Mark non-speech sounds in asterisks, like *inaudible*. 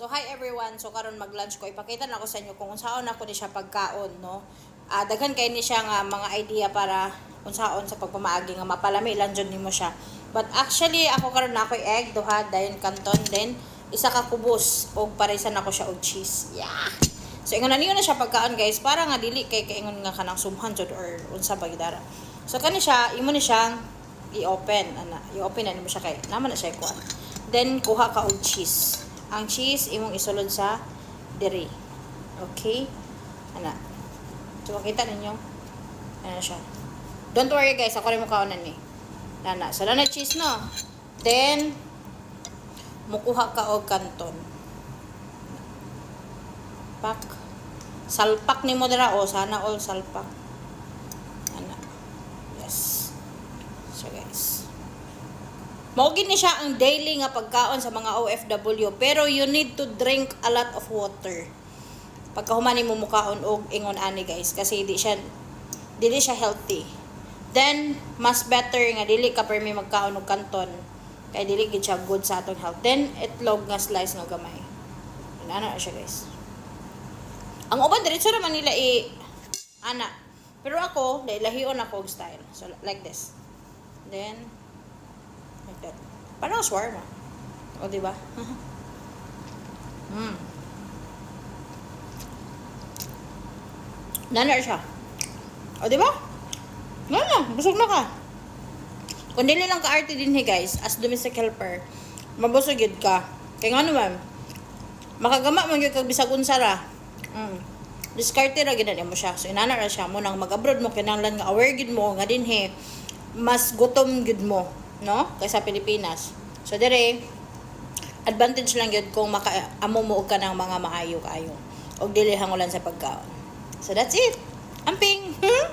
So hi everyone. So karon mag-lunch ko ipakita na ako sa inyo kung unsaon ako ni siya pagkaon no. Ah daghan kay ni siya nga mga idea para unsaon sa pagpamaagi nga mapalami lang jud nimo siya. But actually ako karon na ako egg duha dayon kanton then isa ka kubos og parisan ako siya og cheese. Yeah. So ingon na niyo na siya pagkaon guys para nga dili kay kaingon nga kanang sumhan jud or unsa ba gidara. So kani siya imo ni siyang i-open ana i-open na nimo siya kay naman na siya kuan. Then kuha ka og cheese. Ang cheese imong isulod sa diri. Okay? Ana. So makita ninyo. Ano siya. Don't worry guys, ako rin mo kaunan ni. Nana, so na cheese no. Then mukuha ka og kanton. Pak. Salpak ni mo dira o sana all salpak. Ana. Yes. So guys. Maugin ni siya ang daily nga pagkaon sa mga OFW pero you need to drink a lot of water. Pagkahuman mo mukaon og ingon ani guys kasi di siya dili siya healthy. Then mas better nga dili ka permi magkaon og kanton kay dili gid siya good sa atong health. Then itlog nga slice nga gamay. Ana na siya guys. Ang uban diretso naman nila i ana. Pero ako, lahion ako og style. So like this. Then like that. Parang shawarma. O, di ba? mm. Nanar siya. O, di ba? Nana, busog na ka. Kung dili lang ka-arte din he guys, as domestic helper, mabusog yun ka. Kaya nga naman, makagama man yun kag bisag unsara. Mm. Diskarte ra gid mo siya. So inana ra siya mo nang mag-abroad mo kinahanglan nga aware gid mo nga dinhi mas gutom gid mo, no? Kaysa Pilipinas. So dire advantage lang yun kung maka amo mo og ka ng mga maayo kaayo og dili hangulan sa pagkaon. So that's it. Amping. *laughs*